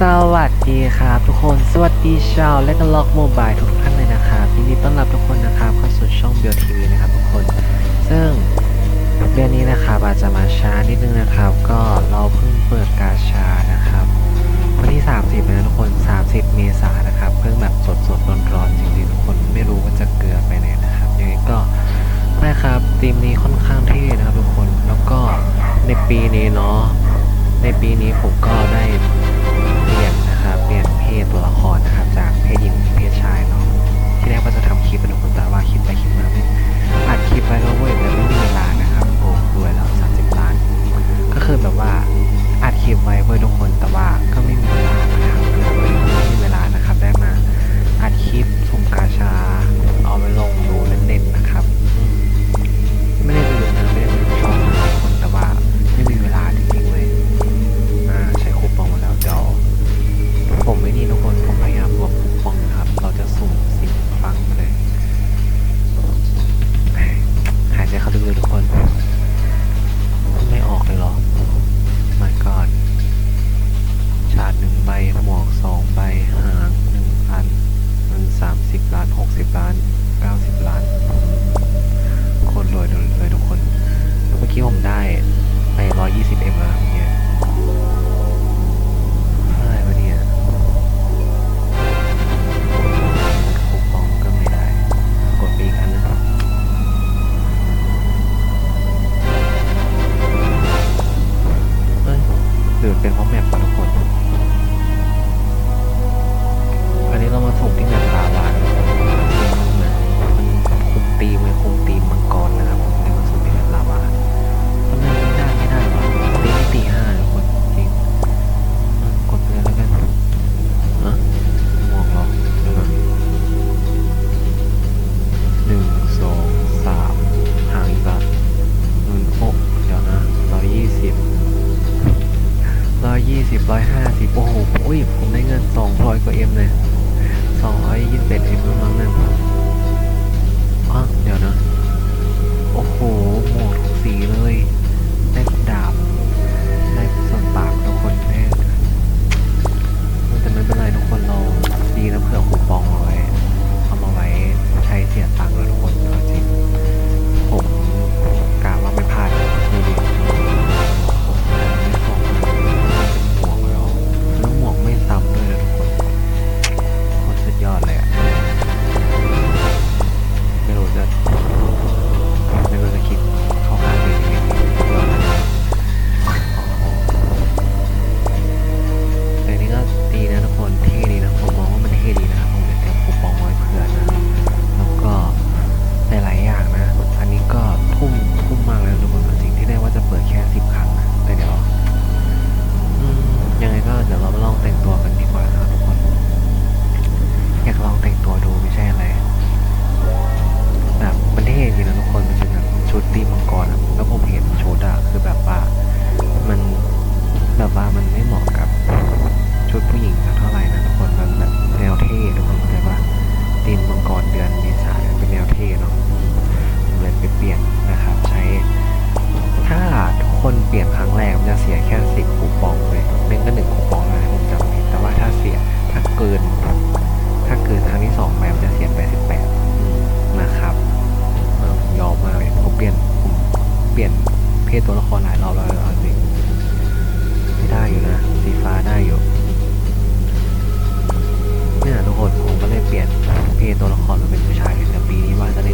สวัสดีครับทุกคน สวัสดีชาวและก็ล็อกโมบายทุกท่านเลยนะครับยินดีต้อนรับทุกคนนะครับเข้าสู่ช่องเบลทีวีนะครับทุกคน ซึ่งเดือนนี้นะครับอาจจะมาช้านิดนึงนะครับ ก็เราเพิ่งเปิดกาชานะครับ วันที่ 30นะทุกคน 30 เมษายนนะครับ เพิ่งแบบสดสดร้อนร้อนจริงๆทุกคนไม่รู้ว่าจะเกลือไปไหนนะครับยังไงก็นะครับทีมนี้ค่อนข้างเท่นะครับทุกคนแล้วก็ในปีนี้เนาะในปีนี้ผมก็ได้ พศตัวละครนะครับ จากเพศหญิงเพศชายเนาะที่แรกว่าจะทำคลิปเป็นคนแต่ว่าคลิปไปคลิปมาไม่อัดคลิปไปแล้วเว้ยแล้ว พราะแมปทุกคน อันนี้เรามาส่งที่แมปลาวาทุกคนมันคุมตีมมันคุมตีมังกรนะครับ ร้อยห้าสิบโอ้โหโอ้ยผมได้เงินสองร้อยกว่าเอ็มเลยสองร้อยยี่สิบเอ็ดเอ็มมั้งนั่นอะเดี๋ยวนะ ลี่ยนครั้งแรกมันจะเสียแค่สิบคูปองเลยหนึ่งก็หนึ่งคูปองนะผมจำผิดแต่ว่าถ้าเสียถ้าเกิน ถ้าเกินครั้งที่สองไปมันจะเสียแปดสิบแปดนะครับยอมมากเลยผมเปลี่ยนเปลี่ยนเพศตัวละครหลายรอบแล้วจริงไม่ได้อยู่นะสีฟ้าได้อยู่เนี่ยทุกคนผมก็เลยเปลี่ยนเพศตัวละครมาเป็นผู้ชายแต่ปีนี้ว่าจะเล่น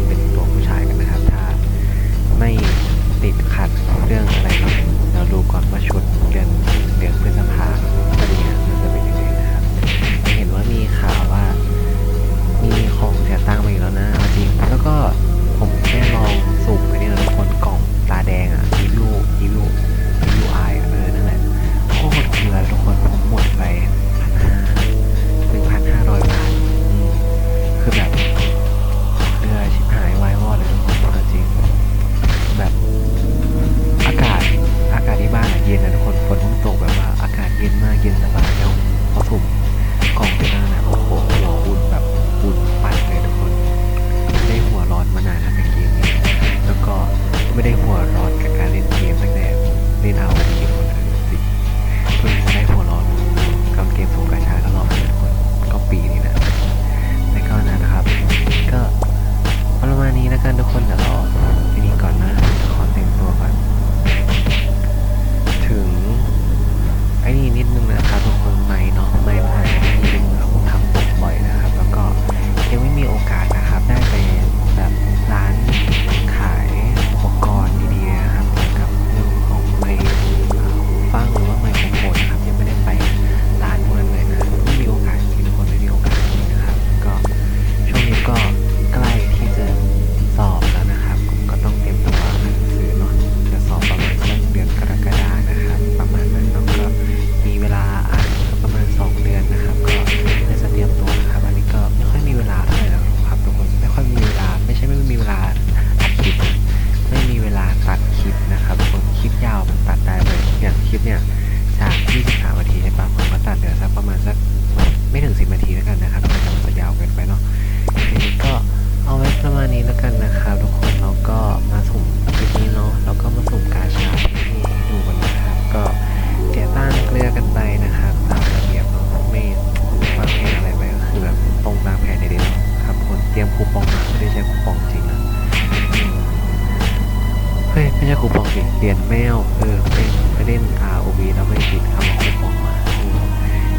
เรียนแมวเออไปไปเล่น ROV แล้วไม่ติดคำของผมมา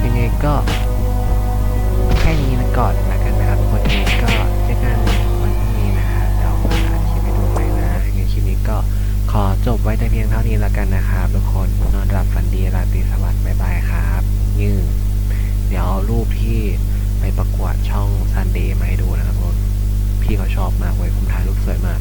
ยังไงก็แค่นี้นะก่อนละกันนะครับวันนี้ก็เจอกันวันนี้นะฮะเดี๋ยวมาอัดคลิปให้ดูไปนะยังไงคลิปนี้ก็ขอจบไว้แต่เพียงเท่านี้ละกันนะครับทุกคนนอนหลับฝันดีราตรีสวัสดิ์บ๊ายบายครับยืนเดี๋ยวเอารูปที่ไปประกวดช่องซันเดย์มาให้ดูนะครับพี่เขาชอบมากเว้ยผมถ่ายรูปสวยมาก